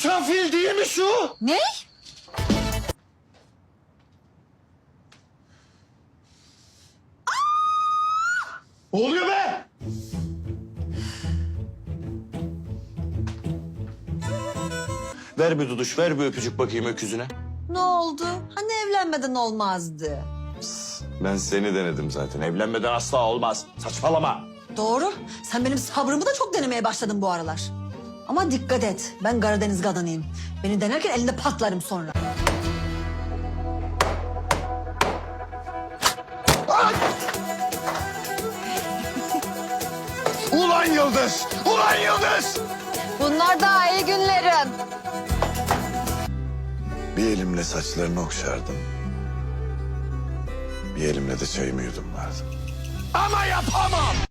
Uçan fil değil mi şu? Ne? Ne oluyor be? Ver bir duduş, ver bir öpücük bakayım öküzüne. Ne oldu? Hani evlenmeden olmazdı? Ben seni denedim zaten. Evlenmeden asla olmaz. Saçmalama. Doğru. Sen benim sabrımı da çok denemeye başladın bu aralar. Ama dikkat et. Ben Karadeniz kadınıyım. Beni denerken elinde patlarım sonra. Ulan Yıldız! Ulan Yıldız! Bunlar daha iyi günlerin. Bir elimle saçlarını okşardım. Bir elimle de çayımı yudumlardım. Ama yapamam!